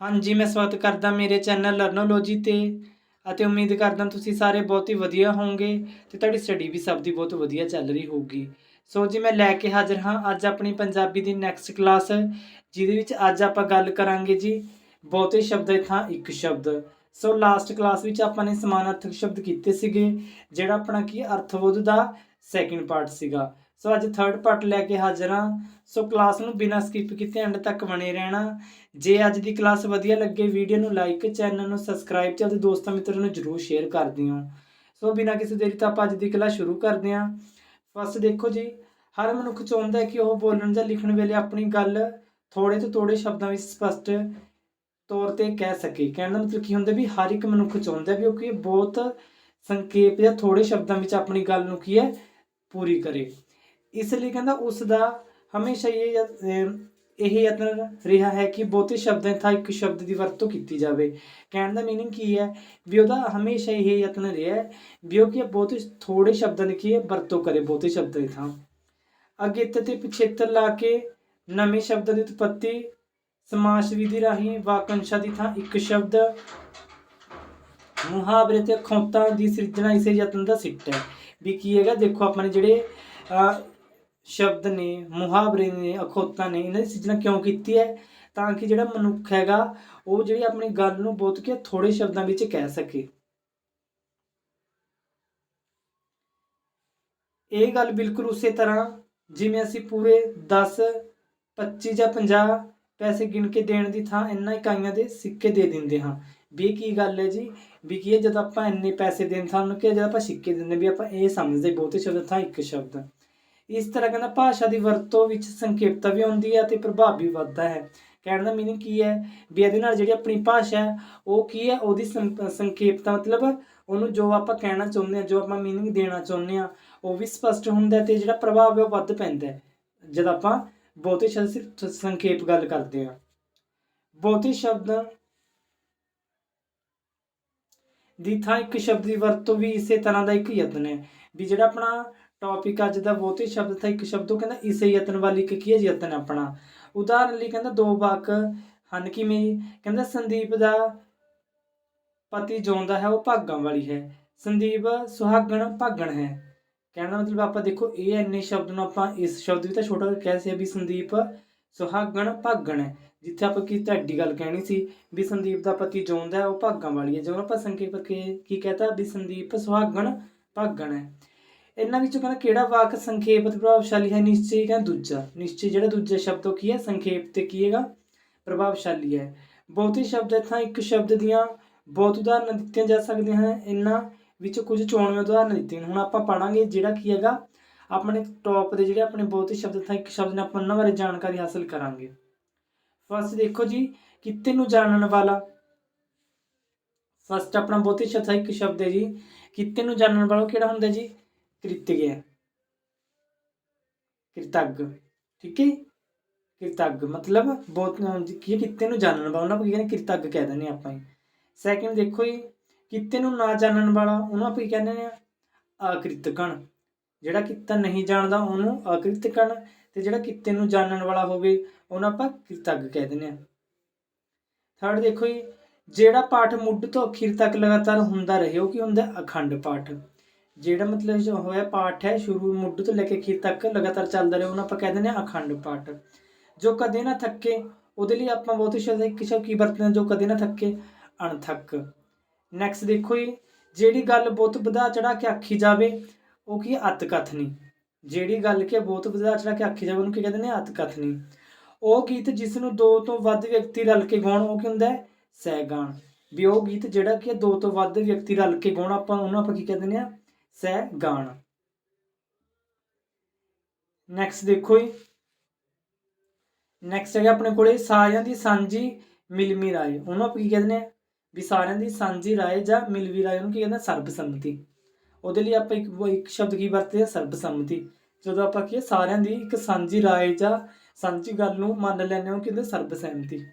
ਹਾਂਜੀ, ਮੈਂ ਸਵਾਗਤ ਕਰਦਾ ਮੇਰੇ ਚੈਨਲ ਲਰਨੋਲੋਜੀ ਤੇ ਅਤੇ ਉਮੀਦ ਕਰਦਾ ਤੁਸੀਂ ਸਾਰੇ ਬਹੁਤ ਹੀ ਵਧੀਆ ਹੋਵੋਗੇ ਤੇ ਤੁਹਾਡੀ ਸਟੱਡੀ ਵੀ ਸਭ ਦੀ ਬਹੁਤ ਵਧੀਆ ਚੱਲ ਰਹੀ ਹੋਊਗੀ। ਸੋ ਜੀ, ਮੈਂ ਲੈ ਕੇ ਹਾਜ਼ਰ ਹਾਂ ਅੱਜ ਆਪਣੀ ਪੰਜਾਬੀ ਦੀ ਨੈਕਸਟ ਕਲਾਸ ਜਿਹਦੇ ਵਿੱਚ ਅੱਜ ਆਪਾਂ ਗੱਲ ਕਰਾਂਗੇ ਜੀ ਬਹੁਤੇ ਸ਼ਬਦ ਥਾਂ ਇੱਕ ਸ਼ਬਦ। ਸੋ ਲਾਸਟ ਕਲਾਸ ਵਿੱਚ ਆਪਾਂ ਨੇ ਸਮਾਨਾਰਥਕ ਸ਼ਬਦ ਕੀਤੇ ਸੀਗੇ, ਜਿਹੜਾ ਆਪਣਾ ਕੀ ਅਰਥਬੋਧ ਦਾ ਸੈਕਿੰਡ ਪਾਰਟ ਸੀਗਾ। ਸੋ ਅੱਜ ਥਰਡ ਪਾਰਟ ਲੈ ਕੇ ਹਾਜ਼ਰ ਹਾਂ। ਸੋ ਕਲਾਸ ਨੂੰ ਬਿਨਾਂ ਸਕਿਪ ਕੀਤੇ ਐਂਡ ਤੱਕ ਬਣੇ ਰਹਿਣਾ। ਜੇ ਅੱਜ ਦੀ ਕਲਾਸ ਵਧੀਆ ਲੱਗੇ ਵੀਡੀਓ ਨੂੰ ਲਾਈਕ ਚੈਨਲ ਨੂੰ ਸਬਸਕ੍ਰਾਈਬ ਤੇ ਆਪਣੇ ਦੋਸਤਾਂ ਮਿੱਤਰਾਂ ਨੂੰ ਜਰੂਰ ਸ਼ੇਅਰ ਕਰ ਦਿਓ। ਸੋ ਬਿਨਾਂ ਕਿਸੇ ਦੇਰੀ ਤੋਂ ਆਪਾਂ ਅੱਜ ਦੀ ਕਲਾਸ ਸ਼ੁਰੂ ਕਰਦੇ ਹਾਂ। ਫਸਟ ਦੇਖੋ ਜੀ, ਹਰ ਮਨੁੱਖ ਚਾਹੁੰਦਾ ਹੈ ਕਿ ਉਹ ਬੋਲਣ ਜਾਂ ਲਿਖਣ ਵੇਲੇ ਆਪਣੀ ਗੱਲ ਥੋੜੇ ਤੋਂ ਥੋੜੇ ਸ਼ਬਦਾਂ ਵਿੱਚ ਸਪਸ਼ਟ ਤੌਰ ਤੇ ਕਹਿ ਸਕੇ। ਕਹਿਣ ਦਾ ਮਤਲਬ ਕੀ ਹੁੰਦਾ ਵੀ ਹਰ ਇੱਕ ਮਨੁੱਖ ਚਾਹੁੰਦਾ ਵੀ ਉਹ ਕਿ ਬਹੁਤ ਸੰਖੇਪ ਜਾਂ ਥੋੜੇ ਸ਼ਬਦਾਂ ਵਿੱਚ ਆਪਣੀ ਗੱਲ ਨੂੰ ਕੀ ਹੈ, ਪੂਰੀ ਕਰੇ। ਇਸ ਲਈ ਕਹਿੰਦਾ ਉਸ ਦਾ ਹਮੇਸ਼ਾ ਇਹ ਯਤ- ਇਹ ਯਤਨ ਰਿਹਾ ਹੈ ਕਿ ਬਹੁਤੇ ਸ਼ਬਦਾਂ ਥਾਂ ਇੱਕ ਸ਼ਬਦ ਦੀ ਵਰਤੋਂ ਕੀਤੀ ਜਾਵੇ। ਕਹਿਣ ਦਾ ਮੀਨਿੰਗ ਕੀ ਹੈ? ਵੀ ਉਹਦਾ ਹਮੇਸ਼ਾ ਇਹ ਯਤਨ ਰਿਹਾ ਹੈ ਵੀ ਉਹ ਕਿ ਹੈ ਬਹੁਤੇ ਥੋੜੇ ਸ਼ਬਦਾਂ ਦੀ ਕੀ ਵਰਤੋਂ ਕਰੇ ਬਹੁਤੇ ਸ਼ਬਦਾਂ ਦੀ ਥਾਂ। ਅਗੇਤਰ ਤੇ ਪਿਛੇਤਰ ਲਾ ਕੇ ਨਵੇਂ ਸ਼ਬਦਾਂ ਦੀ ਉਤਪਤੀ ਸਮਾਸ ਵਿਧੀ ਰਾਹੀਂ ਵਾਕੰਸ਼ਾਂ ਦੀ ਥਾਂ ਇੱਕ ਸ਼ਬਦ, ਮੁਹਾਵਰੇ ਤੇ ਖੌਤਾਂ ਦੀ ਸਿਰਜਣਾ ਇਸੇ ਯਤਨ ਦਾ ਸਿੱਟ ਹੈ। ਵੀ ਕੀ ਹੈਗਾ? ਦੇਖੋ ਆਪਣੇ ਜਿਹੜੇ ਸ਼ਬਦ ਨੇ, ਮੁਹਾਵਰੇ ਨੇ, ਅਖੌਤਾਂ ਨੇ, ਇਹਨਾਂ ਦੀ ਸਿਰਜਣਾ ਕਿਉਂ ਕੀਤੀ ਹੈ? ਤਾਂ ਕਿ ਜਿਹੜਾ ਮਨੁੱਖ ਹੈਗਾ, ਉਹ ਜਿਹੜੀ ਆਪਣੀ ਗੱਲ ਨੂੰ ਬਹੁਤ ਕਿ ਥੋੜੇ ਸ਼ਬਦਾਂ ਵਿੱਚ ਕਹਿ ਸਕੇ। ਇਹ ਗੱਲ ਬਿਲਕੁਲ ਉਸੇ ਤਰ੍ਹਾਂ, ਜਿਵੇਂ ਅਸੀਂ ਪੂਰੇ 10 25 ਜਾਂ 50 ਪੈਸੇ ਗਿਣ ਕੇ ਦੇਣ ਦੀ ਥਾਂ ਇੰਨਾ ਇਕਾਈਆਂ ਦੇ ਸਿੱਕੇ ਦੇ ਦਿੰਦੇ ਹਾਂ। ਵੀ ਇਹ ਕੀ ਗੱਲ ਹੈ ਜੀ? ਵੀ ਕੀ ਹੈ ਜਦ ਆਪਾਂ ਇੰਨੇ ਪੈਸੇ ਦੇਣ ਥਾਂ ਕਿ ਜਦ ਆਪਾਂ ਸਿੱਕੇ ਦਿੰਦੇ ਵੀ ਆਪਾਂ ਇਹ ਸਮਝਦੇ ਬਹੁਤੇ ਸ਼ਬਦ ਥਾਂ ਇੱਕ ਸ਼ਬਦ। ਇਸ ਤਰ੍ਹਾਂ ਕਹਿੰਦਾ ਭਾਸ਼ਾ ਦੀ ਵਰਤੋਂ ਵਿੱਚ ਸੰਖੇਪਤਾ ਵੀ ਆਉਂਦੀ ਹੈ ਅਤੇ ਪ੍ਰਭਾਵ ਵੀ ਵੱਧਦਾ ਹੈ। ਕਹਿਣ ਦਾ ਮੀਨਿੰਗ ਕੀ ਹੈ? ਵੀ ਇਹਦੇ ਨਾਲ ਜਿਹੜੀ ਆਪਣੀ ਭਾਸ਼ਾ ਹੈ, ਉਹ ਕੀ ਹੈ? ਉਹਦੀ ਸੰਖੇਪਤਾ ਮਤਲਬ ਉਹਨੂੰ ਜੋ ਆਪਾਂ ਕਹਿਣਾ ਚਾਹੁੰਦੇ ਹਾਂ, ਜੋ ਆਪਾਂ ਮੀਨਿੰਗ ਦੇਣਾ ਚਾਹੁੰਦੇ ਹਾਂ, ਉਹ ਵੀ ਸਪਸ਼ਟ ਹੁੰਦਾ ਹੈ ਤੇ ਜਿਹੜਾ ਪ੍ਰਭਾਵ ਹੈ ਉਹ ਵੱਧ ਪੈਂਦਾ ਹੈ। ਜਦ ਆਪਾਂ ਬਹੁਤੇ ਸ਼ਬਦ ਸਿਰਫ ਸੰਖੇਪ ਗੱਲ ਕਰਦੇ ਹਾਂ। ਬਹੁਤੇ ਸ਼ਬਦ ਦੀ ਥਾਂ ਇੱਕ ਸ਼ਬਦ ਦੀ ਵਰਤੋਂ ਵੀ ਇਸੇ ਤਰ੍ਹਾਂ ਦਾ ਇੱਕ ਯਤਨ ਹੈ। ਵੀ ਜਿਹੜਾ ਆਪਣਾ ਟੌਪਿਕ ਅੱਜ ਦਾ ਬਹੁਤ ਹੀ ਸ਼ਬਦ ਥਾ ਇੱਕ ਸ਼ਬਦ, ਉਹ ਕਹਿੰਦਾ ਇਸੇ ਯਤਨ ਵਾਲੀ ਇੱਕ ਕੀ ਹੈ ਯਤਨ ਆਪਣਾ। ਉਦਾਹਰਨ ਲਈ ਕਹਿੰਦਾ ਦੋ ਵਾਕ ਹਨ ਕਿਵੇਂ? ਕਹਿੰਦਾ ਸੰਦੀਪ ਦਾ ਪਤੀ ਜਿਉਂਦਾ ਹੈ, ਉਹ ਭਾਗਾਂ ਵਾਲੀ ਹੈ। ਸੰਦੀਪ ਸੁਹਾਗਣ ਭਾਗਣ ਹੈ। ਕਹਿਣ ਦਾ ਮਤਲਬ ਆਪਾਂ ਦੇਖੋ, ਇਹ ਇੰਨੇ ਸ਼ਬਦ ਨੂੰ ਆਪਾਂ ਇਸ ਸ਼ਬਦ ਵੀ ਤਾਂ ਛੋਟਾ ਜਿਹਾ ਕਹਿ ਸੀ ਵੀ ਸੰਦੀਪ ਸੁਹਾਗਣ ਭਾਗਣ ਹੈ। ਜਿੱਥੇ ਆਪਾਂ ਕੀ ਤੁਹਾਡੀ ਗੱਲ ਕਹਿਣੀ ਸੀ ਵੀ ਸੰਦੀਪ ਦਾ ਪਤੀ ਜਿਉਂਦਾ ਹੈ, ਉਹ ਭਾਗਾਂ ਵਾਲੀ ਹੈ। ਜਦੋਂ ਆਪਾਂ ਸੰਖੇਪ ਕੇ ਕੀ ਕਹਤਾ ਵੀ ਸੰਦੀਪ ਸੁਹਾਗਣ ਭਾਗਣ ਹੈ। ਇਹਨਾਂ ਵਿੱਚੋਂ ਕਹਿੰਦਾ ਕਿਹੜਾ ਵਾਕ ਸੰਖੇਪ ਅਤੇ ਪ੍ਰਭਾਵਸ਼ਾਲੀ ਹੈ, ਨਿਸ਼ਚੈ ਕਹਿੰਦਾ ਦੂਜਾ। ਨਿਸ਼ਚੈ ਜਿਹੜਾ ਦੂਜਾ ਸ਼ਬਦ ਉਹ ਕੀ ਹੈ? ਸੰਖੇਪ ਤੇ ਕੀ ਹੈਗਾ? ਪ੍ਰਭਾਵਸ਼ਾਲੀ ਹੈ। ਬਹੁਤੇ ਸ਼ਬਦ ਇੱਥਾਂ ਇੱਕ ਸ਼ਬਦ ਦੀਆਂ ਬਹੁਤ ਉਦਾਹਰਨਾਂ ਦਿੱਤੀਆਂ ਜਾ ਸਕਦੀਆਂ ਹਨ। ਇਹਨਾਂ ਵਿੱਚੋਂ ਕੁਝ ਚੋਣਵੇਂ ਉਦਾਹਰਨਾਂ ਦਿੱਤੀਆਂ ਹੁਣ ਆਪਾਂ ਪੜਾਂਗੇ ਜਿਹੜਾ ਕੀ ਹੈਗਾ। ਆਪਣੇ ਟੌਪ ਦੇ ਜਿਹੜੇ ਆਪਣੇ ਬਹੁਤੇ ਸ਼ਬਦ ਥਾਂ ਇੱਕ ਸ਼ਬਦ ਨੇ, ਆਪਾਂ ਉਹਨਾਂ ਬਾਰੇ ਜਾਣਕਾਰੀ ਹਾਸਲ ਕਰਾਂਗੇ। ਫਸਟ ਦੇਖੋ ਜੀ, ਕਿੱਤੇ ਨੂੰ ਜਾਣਨ ਵਾਲਾ। ਫਸਟ ਆਪਣਾ ਬਹੁਤੇ ਸ਼ਬਦ ਥਾਂ ਇੱਕ ਸ਼ਬਦ ਹੈ ਜੀ। ਕਿੱਤੇ ਨੂੰ ਜਾਣਨ ਵਾਲਾ ਕਿਹੜਾ ਹੁੰਦਾ ਜੀ? ਕ੍ਰਿਤਿਗਿਆ ਕਿਰਤੱਗ ਠੀਕ ਹੈ ਕਿਰਤੱਗ ਮਤਲਬ ਬਹੁਤ ਕੀ ਹੈ, ਨੂੰ ਜਾਣਨ ਵਾਲਾ ਉਹਨਾਂ ਨੂੰ ਕਹਿੰਦੇ ਕਿਰਤੱਗ ਕਹਿ ਦਿੰਦੇ ਹਾਂ ਆਪਾਂ ਸੈਕਿੰਡ ਦੇਖੋ ਜੀ ਕਿੱਤੇ ਨੂੰ ਨਾ ਜਾਣਨ ਵਾਲਾ ਉਹਨੂੰ ਆਪਾਂ ਕੀ ਕਹਿੰਦੇ ਨੇ ਅਕ੍ਰਿਤਕਣ। ਜਿਹੜਾ ਕਿੱਤਾ ਨਹੀਂ ਜਾਣਦਾ ਉਹਨੂੰ ਅਕ੍ਰਿਤਕਣ। ਤੇ ਜਿਹੜਾ ਕਿੱਤੇ ਨੂੰ ਜਾਣਨ ਵਾਲਾ ਹੋਵੇ ਉਹਨੂੰ ਆਪਾਂ ਕਿਰਤੱਗ ਕਹਿ ਦਿੰਦੇ ਹਾਂ। ਥਰਡ ਦੇਖੋ ਜੀ ਜਿਹੜਾ ਪਾਠ ਮੁੱਢ ਤੋਂ ਅਖੀਰ ਤੱਕ ਲਗਾਤਾਰ ਹੁੰਦਾ ਰਹੇ ਉਹ ਕੀ ਹੁੰਦਾ? ਅਖੰਡ ਪਾਠ। ਜਿਹੜਾ ਮਤਲਬ ਜੋ ਹੋਇਆ ਪਾਠ ਹੈ ਸ਼ੁਰੂ ਮੁੱਢ ਤੋਂ ਲੈ ਕੇ ਅਖੀਰ ਤੱਕ ਲਗਾਤਾਰ ਚੱਲਦਾ ਰਹੇ ਉਹਨੂੰ ਆਪਾਂ ਕਹਿ ਦਿੰਦੇ ਹਾਂ ਅਖੰਡ ਪਾਠ। ਜੋ ਕਦੇ ਨਾ ਥੱਕੇ, ਉਹਦੇ ਲਈ ਆਪਾਂ ਬਹੁਤ ਸ਼ਬਦ ਇੱਕ ਕੀ ਵਰਤਦੇ ਹਾਂ, ਜੋ ਕਦੇ ਨਾ ਥੱਕੇ, ਅਣਥੱਕ। ਨੈਕਸਟ ਦੇਖੋ ਜੀ, ਜਿਹੜੀ ਗੱਲ ਬਹੁਤ ਵਧਾ ਚੜਾ ਕੇ ਆਖੀ ਜਾਵੇ, ਉਹ ਕੀ ਹੈ? ਅਤ ਕਥਨੀ ਜਿਹੜੀ ਗੱਲ ਕਿ ਬਹੁਤ ਵਧਾ ਚੜਾ ਕੇ ਆਖੀ ਜਾਵੇ, ਉਹਨੂੰ ਕੀ ਕਹਿੰਦੇ ਨੇ? ਅਤ ਕਥਨੀ ਉਹ ਗੀਤ ਜਿਸ ਨੂੰ ਦੋ ਤੋਂ ਵੱਧ ਵਿਅਕਤੀ ਰਲ ਕੇ ਗਾਉਣ, ਉਹ ਕੀ ਹੁੰਦਾ ਹੈ? ਸਹਿਗਾਨ। ਵੀ ਉਹ ਗੀਤ ਜਿਹੜਾ ਕਿ ਦੋ ਤੋਂ ਵੱਧ ਵਿਅਕਤੀ ਰਲ ਕੇ ਗਾਉਣ, ਆਪਾਂ ਉਹਨੂੰ ਆਪਾਂ ਕੀ ਕਹਿੰਦੇ ਨੇ? ਸਹਿ ਸਹਿਗਾਨ ਨੈਕਸਟ ਦੇਖੋ ਜੀ। ਨੈਕਸਟ ਹੈਗਾ ਆਪਣੇ ਕੋਲੇ ਸਾਰਿਆਂ ਦੀ ਸਾਂਝੀ ਮਿਲਮੀ ਰਾਏ। ਉਹਨੂੰ ਆਪਾਂ ਕੀ ਕਹਿੰਦੇ ਨੇ? ਵੀ ਸਾਰਿਆਂ ਦੀ ਸਾਂਝੀ ਰਾਏ ਜਾਂ ਮਿਲਵੀ ਰਾਏ ਉਹਨੂੰ ਕੀ ਕਹਿੰਦੇ ਸਰਬਸੰਮਤੀ। ਉਹਦੇ ਲਈ ਆਪਾਂ ਇੱਕ ਇੱਕ ਸ਼ਬਦ ਕੀ ਵਰਤਦੇ ਆ? ਸਰਬਸੰਮਤੀ। ਜਦੋਂ ਆਪਾਂ ਕੀ ਸਾਰਿਆਂ ਦੀ ਇੱਕ ਸਾਂਝੀ ਰਾਏ ਜਾਂ ਸਾਂਝੀ ਗੱਲ ਨੂੰ ਮੰਨ ਲੈਂਦੇ ਹਾਂ ਕਹਿੰਦੇ ਸਰਬਸੰਮਤੀ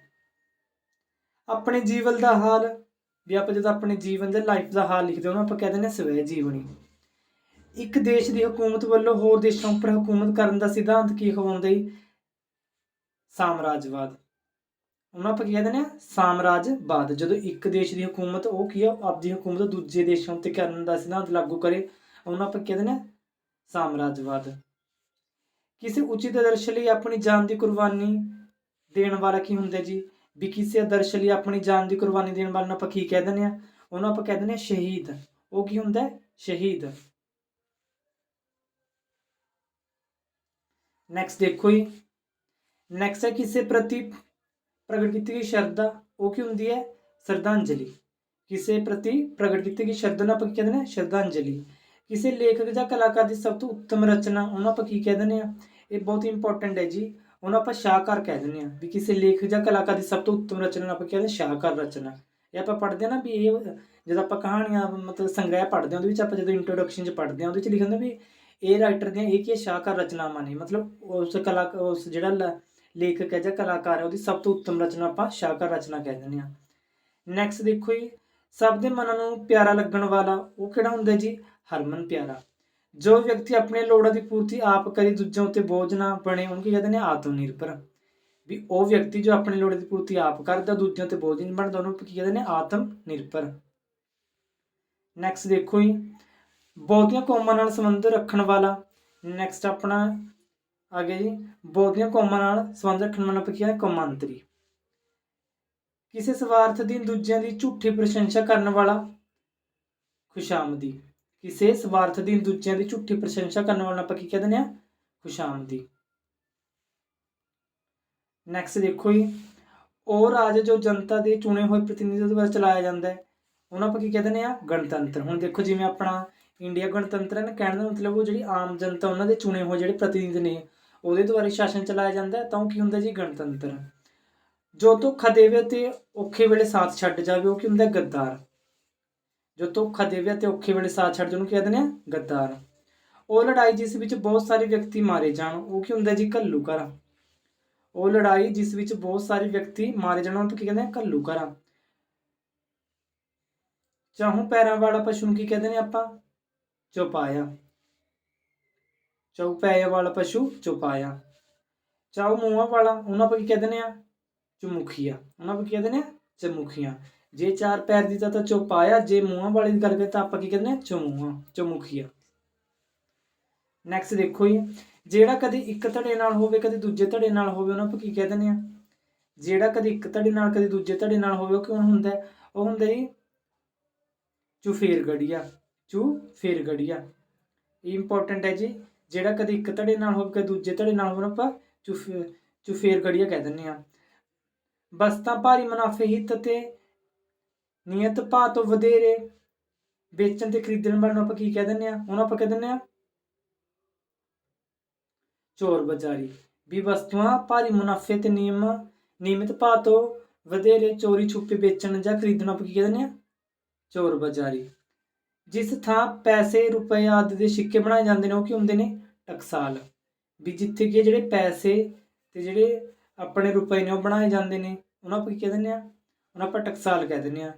ਆਪਣੇ ਜੀਵਨ ਦਾ ਹਾਲ, ਵੀ ਆਪਾਂ ਜਦੋਂ ਆਪਣੇ ਜੀਵਨ ਦੇ ਲਾਈਫ ਦਾ ਹਾਲ ਲਿਖਦੇ ਹਾਂ, ਉਹਨੂੰ ਆਪਾਂ ਕਹਿੰਦੇ ਨੇ ਸਵੈ ਜੀਵਨੀ। ਇੱਕ ਦੇਸ਼ ਦੀ ਹਕੂਮਤ ਵੱਲੋਂ ਹੋਰ ਦੇਸ਼ਾਂ ਉੱਪਰ ਹਕੂਮਤ ਕਰਨ ਦਾ ਸਿਧਾਂਤ ਕੀ ਅਖਵਾਉਂਦਾ ਜੀ ਸਾਮਰਾਜਵਾਦ? ਉਹਨਾਂ ਆਪਾਂ ਕੀ ਕਹਿੰਦੇ ਨੇ ਸਾਮਰਾਜਵਾਦ। ਜਦੋਂ ਇੱਕ ਦੇਸ਼ ਦੀ ਹਕੂਮਤ, ਉਹ ਕੀ ਆ? ਆਪਦੀ ਹਕੂਮਤ ਦੂਜੇ ਦੇਸ਼ਾਂ ਉੱਤੇ ਕਰਨ ਦਾ ਸਿਧਾਂਤ ਲਾਗੂ ਕਰੇ, ਉਹਨਾਂ ਆਪਾਂ ਕੀ ਕਹਿੰਦੇ ਨੇ ਸਾਮਰਾਜਵਾਦ। ਕਿਸੇ ਉਚਿਤ ਆਦਰਸ਼ ਲਈ ਆਪਣੀ ਜਾਨ ਦੀ ਕੁਰਬਾਨੀ ਦੇਣ ਵਾਲਾ ਕੀ ਹੁੰਦਾ ਜੀ? ਵੀ ਕਿਸੇ ਆਦਰਸ਼ ਲਈ ਆਪਣੀ ਜਾਨ ਦੀ ਕੁਰਬਾਨੀ ਦੇਣ ਵਾਲੇ ਨੂੰ ਆਪਾਂ ਕੀ ਕਹਿ ਦਿੰਦੇ ਆ? ਉਹਨੂੰ ਆਪਾਂ ਕਹਿ ਦਿੰਦੇ ਆ ਸ਼ਹੀਦ। ਉਹ ਕੀ ਹੁੰਦਾ? ਸ਼ਹੀਦ। ਨੈਕਸਟ ਦੇਖੋ ਜੀ। ਨੈਕਸਟ ਹੈ ਕਿਸੇ ਪ੍ਰਤੀ ਪ੍ਰਗਟ ਕੀਤੀ ਗਈ ਸ਼ਰਧਾ, ਉਹ ਕੀ ਹੁੰਦੀ ਹੈ? ਸ਼ਰਧਾਂਜਲੀ। ਕਿਸੇ ਪ੍ਰਤੀ ਪ੍ਰਗਟ ਕੀਤੀ ਗਈ ਸ਼ਰਧਾ ਨੂੰ ਆਪਾਂ ਕੀ ਕਹਿੰਦੇ ਨੇ? ਸ਼ਰਧਾਂਜਲੀ। ਕਿਸੇ ਲੇਖਕ ਜਾਂ ਕਲਾਕਾਰ ਦੀ ਸਭ ਤੋਂ ਉੱਤਮ ਰਚਨਾ, ਉਹਨੂੰ ਆਪਾਂ ਕੀ ਕਹਿ ਦਿੰਦੇ ਆ ਇਹ ਬਹੁਤ ਹੀ ਇੰਪੋਰਟੈਂਟ ਹੈ ਜੀ। ਉਹਨੂੰ ਆਪਾਂ ਸ਼ਾਹਕਾਰ ਕਹਿ ਦਿੰਦੇ ਆ ਵੀ ਕਿਸੇ ਲੇਖਕ ਜਾਂ ਕਲਾਕਾਰ ਦੀ ਸਭ ਤੋਂ ਉੱਤਮ ਰਚਨਾ ਨੂੰ ਆਪਾਂ ਕਹਿੰਦੇ ਸ਼ਾਹਕਾਰ ਰਚਨਾ। ਇਹ ਆਪਾਂ ਪੜ੍ਹਦੇ ਆ ਨਾ ਵੀ ਇਹ ਜਦੋਂ ਆਪਾਂ ਕਹਾਣੀਆਂ, ਮਤਲਬ ਸੰਗ੍ਰਹਿ ਪੜ੍ਹਦੇ ਹਾਂ, ਉਹਦੇ ਵਿੱਚ ਆਪਾਂ ਜਦੋਂ ਇੰਟਰੋਡਕਸ਼ਨ 'ਚ ਪੜ੍ਹਦੇ ਹਾਂ, ਉਹਦੇ 'ਚ ਲਿਖਿਆ ਹੁੰਦਾ ਵੀ ਇਹ ਰਾਈਟਰ ਦੀਆਂ ਇਹ ਕੀ ਹੈ ਸ਼ਾਹਕਾਰ ਰਚਨਾਵਾਂ ਨੇ। ਮਤਲਬ ਉਸ ਕਲਾ, ਉਸ ਜਿਹੜਾ ਲੇਖਕ ਹੈ ਜਾਂ ਕਲਾਕਾਰ ਹੈ, ਉਹਦੀ ਸਭ ਤੋਂ ਉੱਤਮ ਰਚਨਾ ਆਪਾਂ ਸ਼ਾਹਕਾਰ ਰਚਨਾ ਕਹਿ ਦਿੰਦੇ ਹਾਂ। ਨੈਕਸਟ ਦੇਖੋ ਜੀ, ਸਭ ਦੇ ਮਨਾਂ ਨੂੰ ਪਿਆਰਾ ਲੱਗਣ ਵਾਲਾ ਉਹ ਕਿਹੜਾ ਹੁੰਦਾ ਜੀ? ਹਰਮਨ ਪਿਆਰਾ। ਜੋ ਵਿਅਕਤੀ ਆਪਣੇ ਲੋੜਾਂ ਦੀ ਪੂਰਤੀ ਆਪ ਕਰੇ, ਦੂਜਿਆਂ ਉੱਤੇ ਬੋਝ ਨਾ ਬਣੇ, ਉਹਨੂੰ ਕੀ ਕਹਿੰਦੇ ਨੇ? ਆਤਮ ਨਿਰਭਰ ਵੀ ਉਹ ਵਿਅਕਤੀ ਜੋ ਆਪਣੀ ਲੋੜਾਂ ਦੀ ਪੂਰਤੀ ਆਪ ਕਰਦਾ, ਦੂਜਿਆਂ ਤੇ ਬੋਝ ਨਹੀਂ ਬਣਦਾ, ਉਹਨੂੰ ਕੀ ਕਹਿੰਦੇ ਨੇ? ਆਤਮ ਨਿਰਭਰ ਨੈਕਸਟ ਦੇਖੋ ਜੀ ਬਹੁਤੀਆਂ ਕੌਮਾਂ ਨਾਲ ਸੰਬੰਧ ਰੱਖਣ ਵਾਲਾ। ਨੈਕਸਟ ਆਪਣਾ, ਆ ਗਿਆ ਜੀ। ਬਹੁਤੀਆਂ ਕੌਮਾਂ ਨਾਲ ਸੰਬੰਧ ਰੱਖਣ ਵਾਲਾ ਆਪਾਂ ਕੀ ਹੈ ਕੌਮਾਂਤਰੀ। ਕਿਸੇ ਸਵਾਰਥ ਦੀ ਦੂਜਿਆਂ ਦੀ ਝੂਠੀ ਪ੍ਰਸ਼ੰਸਾ ਕਰਨ ਵਾਲਾ ਖੁਸ਼ਾਮਦੀ। ਕਿਸੇ ਸਵਾਰਥ ਦੀ ਦੂਜਿਆਂ ਦੀ ਝੂਠੀ ਪ੍ਰਸ਼ੰਸਾ ਕਰਨ ਵਾਲਾ ਆਪਾਂ ਕੀ ਕਹਿੰਦੇ ਨੇ ਖੁਸ਼ਾਮਦੀ। ਨੈਕਸਟ ਦੇਖੋ ਜੀ। ਉਹ ਰਾਜ ਜੋ ਜਨਤਾ ਦੇ ਚੁਣੇ ਹੋਏ ਪ੍ਰਤੀਨਿਧਾਂ ਦੁਆਰਾ ਚਲਾਇਆ ਜਾਂਦਾ ਹੈ, ਉਹਨਾਂ ਆਪਾਂ ਕੀ ਕਹਿੰਦੇ ਨੇ ਆ? ਗਣਤੰਤਰ। ਹੁਣ ਦੇਖੋ ਜਿਵੇਂ ਆਪਣਾ ਇੰਡੀਆ ਗਣਤੰਤਰ ਹੈ ਕਹਿਣ ਦਾ ਮਤਲਬ ਉਹ ਜਿਹੜੀ ਆਮ ਜਨਤਾ, ਉਹਨਾਂ ਦੇ ਚੁਣੇ ਹੋਏ ਜਿਹੜੇ ਪ੍ਰਤੀਨਿਧ ਨੇ, ਉਹਦੇ ਦੁਆਰਾ ਸ਼ਾਸਨ ਚਲਾਇਆ ਜਾਂਦਾ ਤਾਂ ਉਹ ਕੀ ਹੁੰਦਾ ਜੀ, ਗਣਤੰਤਰ। ਜੋ ਧੋਖਾ ਦੇਵੇ ਤੇ ਔਖੇ ਵੇਲੇ ਸਾਥ ਛੱਡ ਜਾਵੇ, ਉਹ ਕੀ ਹੁੰਦਾ, ਗੱਦਾਰ। ਜੋ ਧੋਖਾ ਦੇਵੇ ਤੇ ਔਖੇ ਵੇਲੇ ਸਾਥ ਛੱਡ ਜਾਵੇ, ਉਹਨੂੰ ਕੀ ਕਹਿੰਦੇ ਨੇ, ਗੱਦਾਰ। ਉਹ ਲੜਾਈ ਜਿਸ ਵਿੱਚ ਬਹੁਤ ਸਾਰੇ ਵਿਅਕਤੀ ਮਾਰੇ ਜਾਣ, ਉਹ ਕੀ ਹੁੰਦਾ ਜੀ ਘੱਲੂ ਘੱਲੂਘਾਰਾ। ਉਹ ਲੜਾਈ ਜਿਸ ਵਿੱਚ ਬਹੁਤ ਸਾਰੇ ਵਿਅਕਤੀ ਮਾਰੇ ਜਾਣ, ਉਹਨੂੰ ਕੀ ਕਹਿੰਦੇ ਘੱਲੂ ਘੱਲੂਘਾਰਾ। ਚਾਹੂ ਪੈਰਾਂ ਵਾਲਾ ਪਸ਼ੂ ਨੂੰ ਕੀ ਕਹਿੰਦੇ ਨੇ ਆਪਾਂ? ਚੌਪਾਇਆ ਚੌਪਾਇਆ ਵਾਲਾ ਪਸ਼ੂ ਚੁਪਾਇਆ ਚਾਹੂ ਮੂੰਹਾਂ ਵਾਲਾ ਉਹਨਾਂ ਆਪਾਂ ਕੀ ਕਹਿੰਦੇ ਨੇ ਆ ਚਮੁਖੀਆ ਉਹਨਾਂ ਆਪਾਂ ਕੀ ਕਹਿੰਦੇ ਨੇ ਆ? ਚਮੁਖੀਆਂ ਜੇ ਚਾਰ ਪੈਰ ਦੀ ਤਾਂ ਚੁਪਾਇਆ ਚੌਪਾਇਆ ਜੇ ਮੂੰਹਾਂ ਵਾਲੀ ਦੀ ਗੱਲ ਕਰੀਏ ਤਾਂ ਆਪਾਂ ਕੀ ਕਹਿੰਦੇ ਨੇ ਚਮੂਹਾ ਚਮੁਖੀਆ ਨੈਕਸਟ ਦੇਖੋ ਜੀ ਜਿਹੜਾ ਕਦੇ ਇੱਕ ਧੜੇ ਨਾਲ ਹੋਵੇ ਕਦੇ ਦੂਜੇ ਧੜੇ ਨਾਲ ਹੋਵੇ ਉਹਨਾਂ ਆਪਾਂ ਕੀ ਕਹਿ ਦਿੰਦੇ ਆ ਜਿਹੜਾ ਕਦੇ ਇੱਕ ਧੜੇ ਨਾਲ ਕਦੇ ਦੂਜੇ ਧੜੇ ਨਾਲ ਹੋਵੇ ਉਹ ਕਿਉਂ ਹੁੰਦਾ ਉਹ ਹੁੰਦਾ ਜੀ ਚੁਫੇਰ ਗੜੀਆ ਚੂ ਫੇਰ ਗੜੀਆ। ਇਹ ਇੰਪੋਰਟੈਂਟ ਹੈ ਜੀ, ਜਿਹੜਾ ਕਦੇ ਇੱਕ ਧੜੇ ਨਾਲ ਹੋਵੇ, ਕਦੇ ਦੂਜੇ ਧੜੇ ਨਾਲ ਹੋਵੇ ਉਹਨੂੰ ਆਪਾਂ ਚੁਫ ਚੁਫੇਰ ਗੜੀਆ ਕਹਿ ਦਿੰਦੇ ਆ ਬਸਤਾਂ ਭਾਰੀ ਮੁਨਾਫੇ ਹਿੱਤ ਤੇ ਨਿਯਤ ਭਾਅ ਤੋਂ ਵਧੇਰੇ ਵੇਚਣ ਤੇ ਖਰੀਦਣ ਵਾਲੇ ਨੂੰ ਆਪਾਂ ਕੀ ਕਹਿ ਦਿੰਦੇ ਆ ਉਹਨੂੰ ਆਪਾਂ ਕਹਿ ਦਿੰਦੇ ਆ ਚੋਰ ਬਾਜ਼ਾਰੀ। ਵੀ ਵਸਤੂਆਂ ਭਾਰੀ ਮੁਨਾਫੇ ਤੇ ਨਿਯਮ, ਨਿਯਮਿਤ ਭਾਅ ਤੋਂ ਵਧੇਰੇ ਚੋਰੀ ਛੁਪੇ ਵੇਚਣ ਜਾਂ ਖਰੀਦਣ ਆਪਾਂ ਕੀ ਕਹਿ ਦਿੰਦੇ ਆ ਚੋਰ ਬਾਜ਼ਾਰੀ। ਜਿਸ ਥਾਂ ਪੈਸੇ, ਰੁਪਏ ਆਦਿ ਦੇ ਸਿੱਕੇ ਬਣਾਏ ਜਾਂਦੇ ਨੇ, ਉਹ ਕੀ ਹੁੰਦੇ ਨੇ? ਟਕਸਾਲ। ਵੀ ਜਿੱਥੇ ਕਿ ਜਿਹੜੇ ਪੈਸੇ ਤੇ ਜਿਹੜੇ ਆਪਣੇ ਰੁਪਏ ਨੇ, ਉਹ ਬਣਾਏ ਜਾਂਦੇ ਨੇ, ਉਹਨਾਂ ਆਪਾਂ ਕੀ ਕਹਿ ਦਿੰਦੇ ਆ ਉਹਨਾਂ ਆਪਾਂ ਟਕਸਾਲ ਕਹਿ ਦਿੰਦੇ ਆ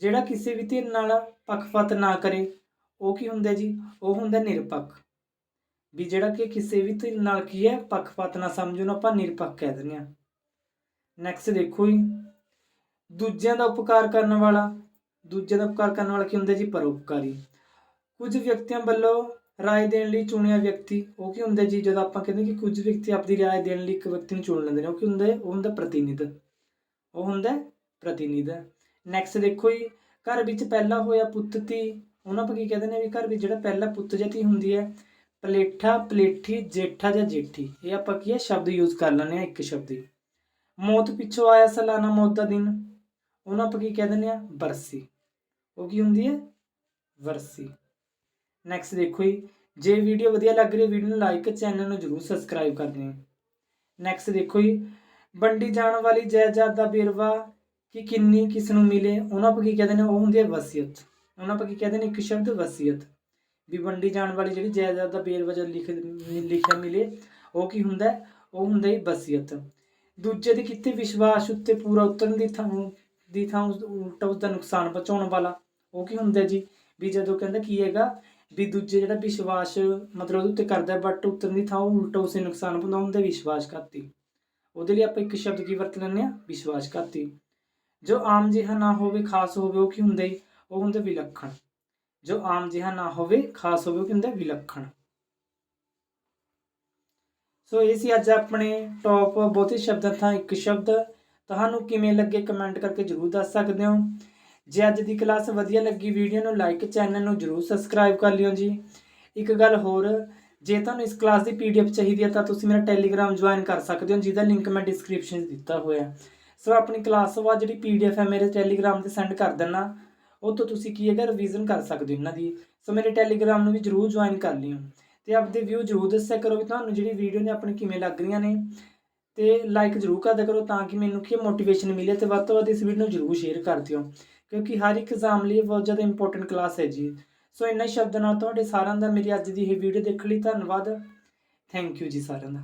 ਜਿਹੜਾ ਕਿਸੇ ਵੀ ਧਿਰ ਨਾਲ ਪੱਖਪਾਤ ਨਾ ਕਰੇ, ਉਹ ਕੀ ਹੁੰਦਾ ਜੀ? ਉਹ ਹੁੰਦਾ ਨਿਰਪੱਖ। ਵੀ ਜਿਹੜਾ ਕਿ ਕਿਸੇ ਵੀ ਧਿਰ ਨਾਲ ਕੀ ਹੈ, ਪੱਖਪਾਤ ਨਾ ਸਮਝੋ, ਉਹਨੂੰ ਆਪਾਂ ਨਿਰਪੱਖ ਕਹਿ ਦਿੰਦੇ ਆ ਨੈਕਸਟ ਦੇਖੋ ਜੀ। ਦੂਜਿਆਂ ਦਾ ਉਪਕਾਰ ਕਰਨ ਵਾਲਾ ਦੂਜਿਆਂ ਦਾ ਉਪਕਾਰ ਕਰਨ ਵਾਲਾ ਕੀ ਹੁੰਦਾ ਜੀ? ਪਰਉਪਕਾਰੀ। ਕੁਝ ਵਿਅਕਤੀਆਂ ਵੱਲੋਂ ਰਾਏ ਦੇਣ ਲਈ ਚੁਣਿਆ ਵਿਅਕਤੀ, ਉਹ ਕੀ ਹੁੰਦਾ ਜੀ? ਜਦੋਂ ਆਪਾਂ ਕਹਿੰਦੇ ਕਿ ਕੁਝ ਵਿਅਕਤੀ ਆਪਣੀ ਰਾਏ ਦੇਣ ਲਈ ਇੱਕ ਵਿਅਕਤੀ ਨੂੰ ਚੁਣ ਲੈਂਦੇ ਨੇ, ਉਹ ਕੀ ਹੁੰਦਾ ਉਹ ਹੁੰਦਾ ਪ੍ਰਤੀਨਿਧ। ਉਹ ਹੁੰਦਾ ਪ੍ਰਤੀਨਿਧ। ਨੈਕਸਟ ਦੇਖੋ ਜੀ, ਘਰ ਵਿੱਚ ਪਹਿਲਾ ਹੋਇਆ ਪੁੱਤ ਧੀ। ਉਹਨਾਂ ਆਪਾਂ ਕੀ ਕਹਿੰਦੇ ਨੇ ਵੀ ਘਰ ਵਿੱਚ ਜਿਹੜਾ ਪਹਿਲਾ ਪੁੱਤ ਜਾਂ ਧੀ ਹੁੰਦੀ ਹੈ, ਪਲੇਠਾ, ਪਲੇਠੀ, ਜੇਠਾ ਜਾਂ ਜੇਠੀ। ਇਹ ਆਪਾਂ ਕੀ ਹੈ? ਸ਼ਬਦ ਯੂਜ਼ ਕਰ ਲੈਂਦੇ ਆ ਇੱਕ ਸ਼ਬਦ ਹੀ। ਮੌਤ ਪਿੱਛੋਂ ਆਇਆ ਸਾਲਾਨਾ ਮੌਤ ਦਾ ਦਿਨ। ਉਹਨਾਂ ਆਪਾਂ ਕੀ ਕਹਿ ਦਿੰਦੇ ਆ ਬਰਸੀ। ਉਹ ਕੀ ਹੁੰਦੀ ਹੈ? ਵਰਸੀ। ਨੈਕਸਟ ਦੇਖੋ ਜੀ। ਜੇ ਵੀਡੀਓ ਵਧੀਆ ਲੱਗ ਰਹੀ ਵੀਡੀਓ ਨੂੰ ਲਾਈਕ ਚੈਨਲ ਨੂੰ ਜਰੂਰ ਸਬਸਕ੍ਰਾਈਬ ਕਰ ਦਿਓ। ਨੈਕਸਟ ਦੇਖੋ ਜੀ। ਵੰਡੀ ਜਾਣ ਵਾਲੀ ਜਾਇਦਾਦ ਦਾ ਵੇਰਵਾ ਕਿ ਕਿੰਨੀ ਕਿਸ ਨੂੰ ਮਿਲੇ, ਉਹਨਾਂ ਆਪਾਂ ਕੀ ਕਹਿੰਦੇ ਨੇ ਉਹ ਹੁੰਦੀ ਹੈ ਵਸੀਅਤ। ਉਹਨਾਂ ਆਪਾਂ ਕੀ ਕਹਿੰਦੇ ਨੇ ਇੱਕ ਸ਼ਬਦ ਵਸੀਅਤ। ਵੀ ਵੰਡੀ ਜਾਣ ਵਾਲੀ ਜਿਹੜੀ ਜਾਇਦਾਦ ਦਾ ਵੇਰਵਾ ਜਦ ਲਿਖ, ਲਿਖਿਆ ਮਿਲੇ, ਉਹ ਕੀ ਹੁੰਦਾ ਉਹ ਹੁੰਦਾ ਹੈ ਵਸੀਅਤ। ਦੂਜੇ ਦੇ ਕਿਤੇ ਵਿਸ਼ਵਾਸ ਉੱਤੇ ਪੂਰਾ ਉਤਰਨ ਦੀ ਥਾਂ ਦੀ ਥਾਂ ਉਲਟਾ ਉਸ ਦਾ ਨੁਕਸਾਨ ਪਹੁੰਚਾਉਣ ਵਾਲਾ। ਉਹ ਕੀ ਹੁੰਦਾ ਜੀ? ਵੀ ਜਦੋਂ ਕਹਿੰਦਾ ਕੀ ਹੈਗਾ? ਵੀ ਦੂਜੇ ਜਿਹੜਾ ਵਿਸ਼ਵਾਸ ਮਤਲਬ ਉਹਦੇ ਉੱਤੇ ਕਰਦਾ ਬਟ ਉਤਰਨ ਦੀ ਥਾਂ, ਉਹ ਉਲਟਾ ਉਸੇ ਨੁਕਸਾਨ ਪਹੁੰਚਾਉਂਦਾ ਹੁੰਦਾ ਵਿਸ਼ਵਾਸਘਾਤੀ ਉਹਦੇ ਲਈ ਆਪਾਂ ਇੱਕ ਸ਼ਬਦ ਕੀ ਵਰਤ ਲੈਂਦੇ ਆ ਵਿਸ਼ਵਾਸਘਾਤੀ ਜੋ ਆਮ ਜਿਹਾ ਨਾ ਹੋਵੇ, ਖਾਸ ਹੋਵੇ, ਉਹ ਕੀ ਹੁੰਦਾ ਜੀ? ਉਹ ਹੁੰਦਾ ਵਿਲੱਖਣ। ਜੋ ਆਮ ਜਿਹਾ ਨਾ ਹੋਵੇ, ਖਾਸ ਹੋਵੇ, ਉਹ ਕੀ ਹੁੰਦਾ? ਵਿਲੱਖਣ। ਸੋ ਇਹ ਸੀ ਅੱਜ ਆਪਣੇ ਟੌਪ ਬਹੁਤੇ ਸ਼ਬਦਾਂ ਥਾਂ ਇੱਕ ਸ਼ਬਦ। ਤੁਹਾਨੂੰ ਕਿਵੇਂ ਲੱਗੇ? ਕਮੈਂਟ ਕਰਕੇ ਜਰੂਰ ਦੱਸ ਸਕਦੇ ਹੋ। ਜੇ ਅੱਜ ਦੀ ਕਲਾਸ ਵਧੀਆ ਲੱਗੀ ਵੀਡੀਓ ਨੂੰ ਲਾਈਕ ਚੈਨਲ ਨੂੰ ਜਰੂਰ ਸਬਸਕ੍ਰਾਈਬ ਕਰ ਲਿਓ ਜੀ। ਇੱਕ ਗੱਲ ਹੋਰ, ਜੇ ਤੁਹਾਨੂੰ ਇਸ ਕਲਾਸ ਦੀ ਪੀਡੀਐਫ ਚਾਹੀਦੀ ਹੈ ਤਾਂ ਤੁਸੀਂ ਮੇਰਾ ਟੈਲੀਗ੍ਰਾਮ ਜੁਆਇਨ ਕਰ ਸਕਦੇ ਹੋ, ਜਿਹਦਾ ਲਿੰਕ ਮੈਂ ਡਿਸਕ੍ਰਿਪਸ਼ਨ 'ਚ ਦਿੱਤਾ ਹੋਇਆ। ਸੋ ਆਪਣੀ ਕਲਾਸ ਤੋਂ ਬਾਅਦ ਜਿਹੜੀ ਪੀਡੀਐਫ ਹੈ ਮੇਰੇ ਟੈਲੀਗ੍ਰਾਮ ਤੇ ਸੈਂਡ ਕਰ ਦੇਣਾ। ਉਹ ਤੋਂ ਤੁਸੀਂ ਕੀ ਹੈਗਾ ਰਿਵੀਜ਼ਨ ਕਰ ਸਕਦੇ ਹੋ ਇਹਨਾਂ ਦੀ। ਸੋ ਮੇਰੇ ਟੈਲੀਗ੍ਰਾਮ ਨੂੰ ਵੀ ਜਰੂਰ ਜੁਆਇਨ ਕਰ ਲਿਓ। ਤੇ ਆਪਦੇ ਵਿਊ ਜਰੂਰ ਦੱਸਿਆ ਕਰੋ ਵੀ ਤੁਹਾਨੂੰ ਜਿਹੜੀ ਵੀਡੀਓ ਨੇ ਆਪਣੀ ਕਿਵੇਂ ਲੱਗ ਰਹੀਆਂ ਨੇ। ਤੇ ਲਾਈਕ ਜਰੂਰ ਕਰਦਿਆ ਕਰੋ ਤਾਂ ਕਿ ਮੈਨੂੰ ਕੀ ਮੋਟੀਵੇਸ਼ਨ ਮਿਲੇ ਤੇ ਵੱਧ ਤੋਂ ਵੱਧ ਇਸ ਵੀਡੀਓ ਨੂੰ ਜਰੂਰ ਸ਼ੇਅਰ ਕਰ ਦਿਓ। ਕਿਉਂਕਿ ਹਰ ਇੱਕ ਐਗਜ਼ਾਮ ਲਈ ਬਹੁਤ ਜ਼ਿਆਦਾ ਇੰਪੋਰਟੈਂਟ ਕਲਾਸ ਹੈ ਜੀ। ਸੋ ਇੰਨਾ ਸ਼ਬਦਾਂ ਨਾਲ ਤੁਹਾਡੇ ਸਾਰਿਆਂ ਦਾ ਮੇਰੀ ਅੱਜ ਦੀ ਇਹ ਵੀਡੀਓ ਦੇਖਣ ਲਈ ਧੰਨਵਾਦ। ਥੈਂਕ ਯੂ ਜੀ ਸਾਰਿਆਂ ਦਾ।